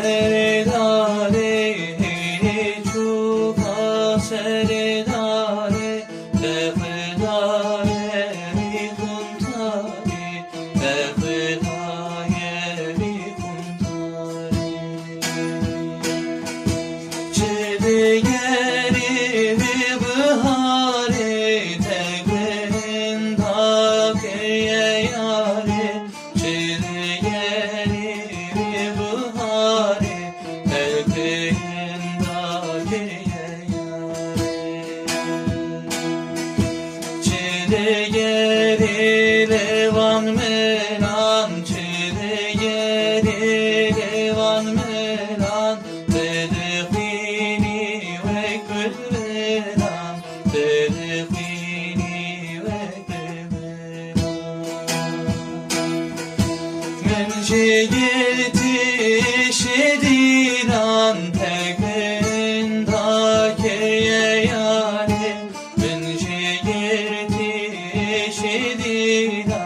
Serda de, de, de, çile geri levan menan çile geri levan menan. Tedhini ve kırmenan tedhini ve kırmenan. Menşe geldi işi sevdiğin